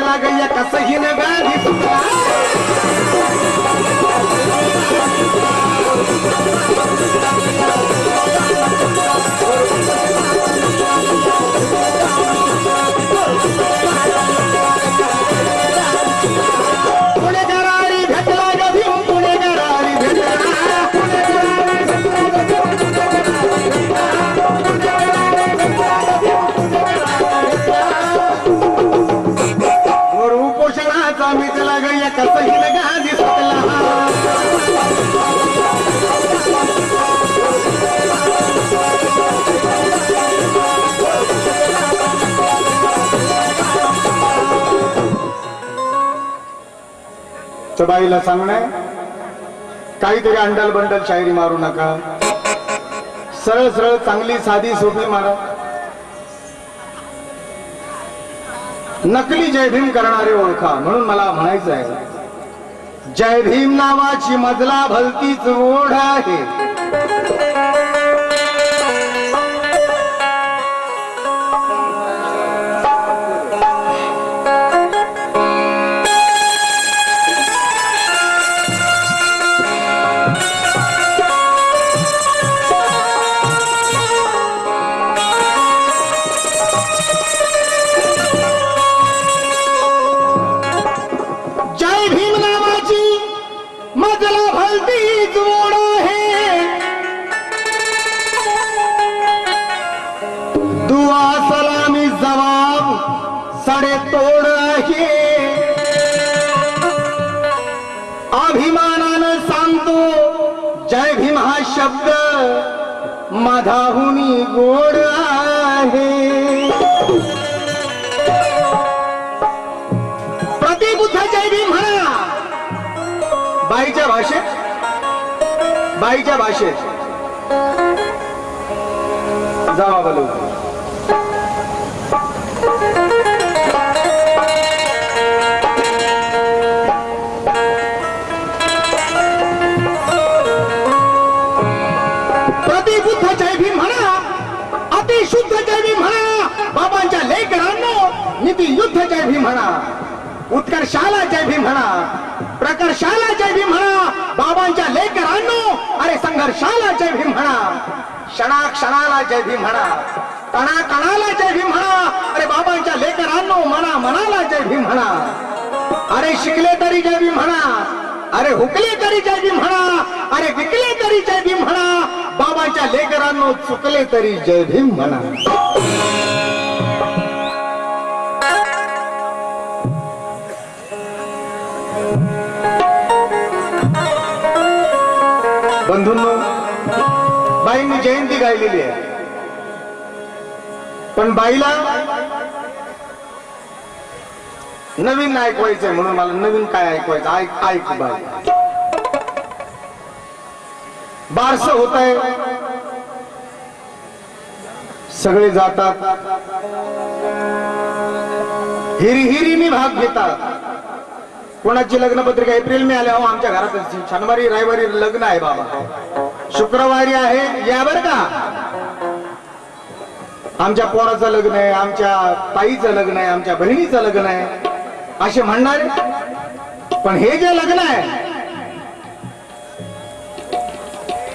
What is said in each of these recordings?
लागायला कसही कसं तर बाईला काहीतरी अंडल बंडल शायरी मारू नका. सरळ सरळ चांगली साधी सोपी मारा. नकली जय भीम करणारे ओळखा म्हणून मला म्हणायचं आहे. जय भीम नावाची मजला भलतीच ओढ आहे. सारे तोड आहे. अभिमानानं सांगतो जय भीम हा शब्द मधाहुनी गोड आहे. प्रतिबुद्ध जय भीम म्हणा. बाईच्या भाषेत? बाईच्या भाषेत. जावा बोलू नीती जय भीम म्हणा उत्कर्षाला जय भीम म्हणा प्रकर्षाला जय भीम म्हणा बाबांच्या लेकरांनो अरे संघर्षाला जय भीम म्हणा क्षणा क्षणाला जय भीम म्हणा कणा कणाला जय भीम म्हणा अरे बाबांच्या लेकरांनो मना मनाला जय भीम म्हणा अरे शिकले तरी जय भीम म्हणा अरे हुकले तरी जय भीम म्हणा अरे विकले तरी जय भीम म्हणा बाबांच्या लेकरांनो चुकले तरी जय भीम म्हणा बंधूंनो बाईंनी जयंती गायलेली आहे. पण बाईला नवीन ऐकवायचंय म्हणून मला नवीन काय ऐकवायचं? ऐक ऐक बाई. बारस होत आहे सगळे जातात. हिरी हिरीने भाग घेतात. कोणाची लग्न पत्रिका एप्रिल मे आल्या हो आमच्या घरात शनिवारी रविवारी लग्न आहे बाबा. शुक्रवारी आहे. या बर का? आमच्या पोराचं लग्न आहे आमच्या ताईचं लग्न आहे आमच्या बहिणीचं लग्न आहे. असे म्हणणार? पण हे जे लग्न आहे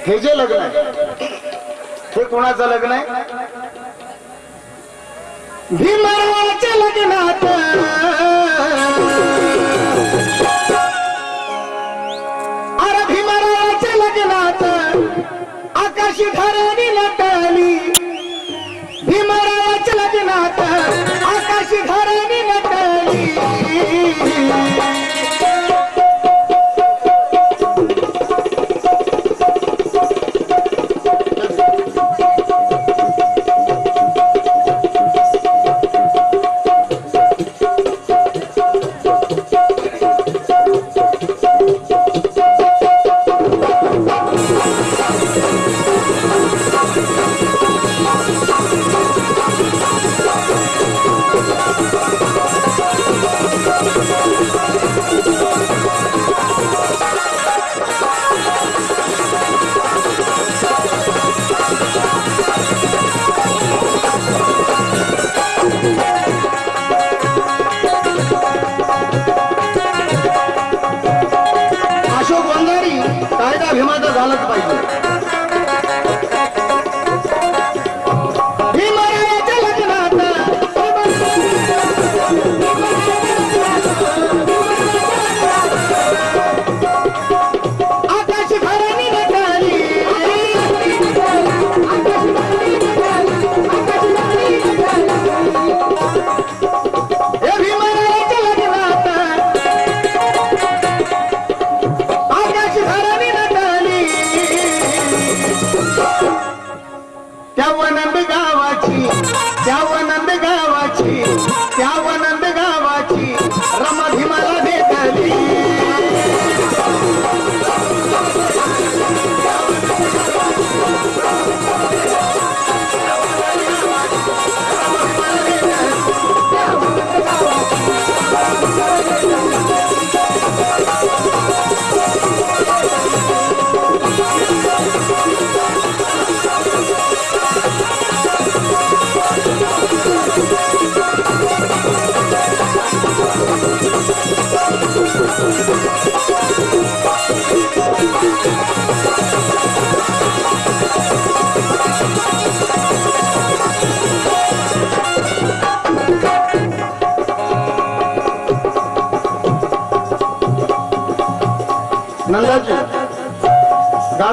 हे जे लग्न आहे हे कोणाचं लग्न आहे? भीमरावाच्या लग्नात. ¡Suscríbete al canal!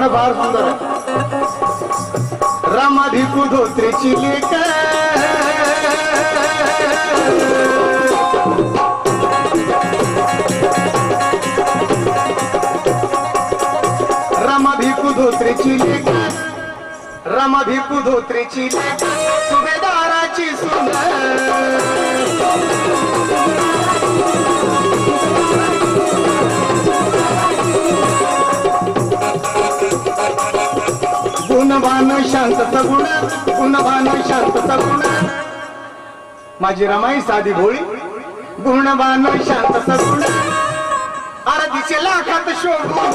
गाणं फार सुंदर आहे. रामाधिकू धोत्रेची लेख रामाभिकू धोत्रेची लेख रामाभिकू धोत्रेची लेख सुभेदाराची सुंदर. गुणवान शांत सगुण गुणवान शांत सगुण माझी रमाई साधी भोळी गुणवान शांत सगुण आरतीचे लाखात शोभून.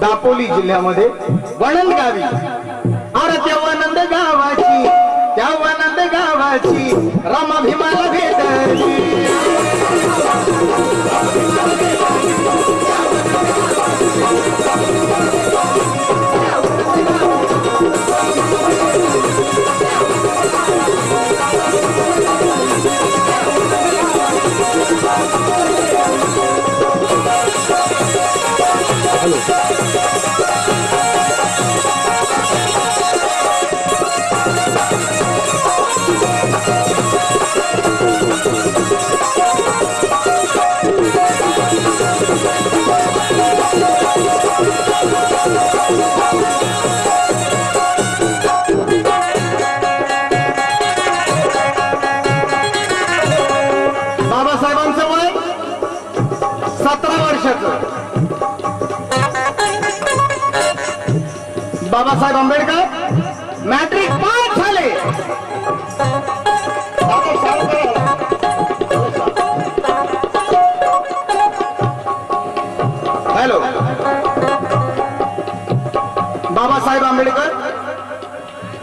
दापोली जिल्ह्यामध्ये वणंद गावी. अरे त्या वनंद गावाची त्या वनंद गावाची रमा भीमाला भेटली बाबासाहेबांचं बाबासाहेब आंबेडकर. मॅट्रिक पास झाले. हॅलो. बाबासाहेब आंबेडकर.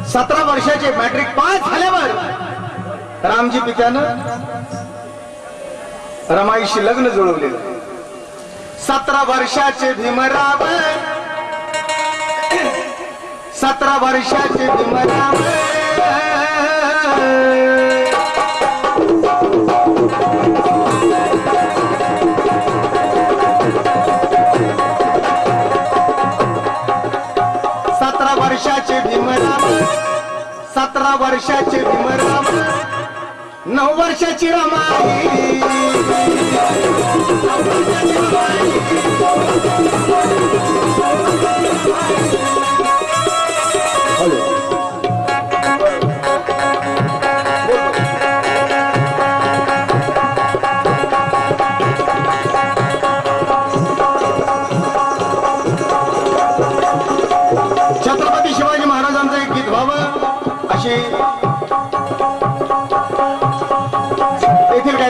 सतरा वर्षाचे मॅट्रिक पास झाल्यावर रामजी पित्यानं रमाईशी लग्न जुळवलेलं. सतरा वर्षाचे भीमराव सतरा वर्षाची भीमराव सतरा वर्षाचे भीमराम सतरा वर्षाचे भीमराम नऊ वर्षाची रमाई.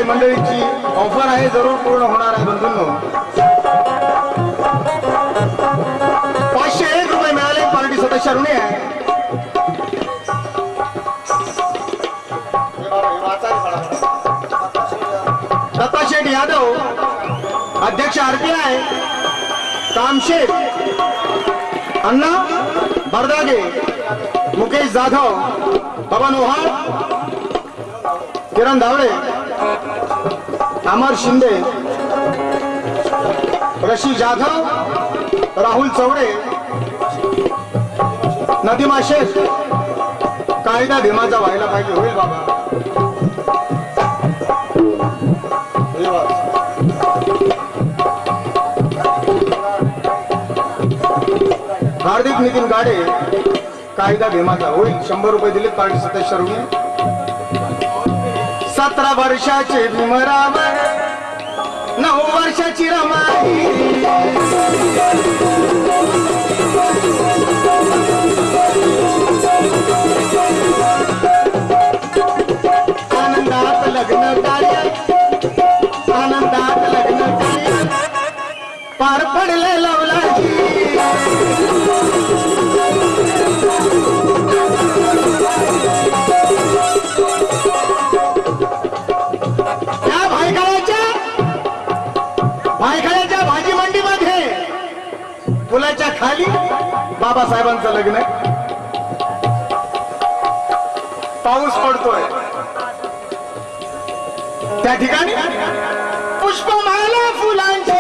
मंडळीची ऑफर आहे जरूर पूर्ण होणार आहे बंधूंनो. पाचशे एक रुपये मिळाले पार्टी सदस्य ऋणे आहे. दत्ता शेठ यादव अध्यक्ष आरपीआय कामशेठ अण्णा बरदागे मुकेश जाधव बाबा ओहाळ किरण धावडे अमर शिंदे रशी जाधव राहुल चवडे नदीमा शेख कायदा भीमाचा व्हायला पाहिजे होईल बाबा. हार्दिक नितीन गाडे कायदा भीमाचा होईल. शंभर रुपये दिले पार्टी सदस्य ऋणी. सतरा वर्षाचे भीमराव नऊ वर्षाची रमाई. पायखाळ्याच्या भाजी मंडीमध्ये. पुलाच्या खाली बाबासाहेबांचं लग्न आहे. पाऊस पडतोय. त्या ठिकाणी पुष्पमाला फुलांच्या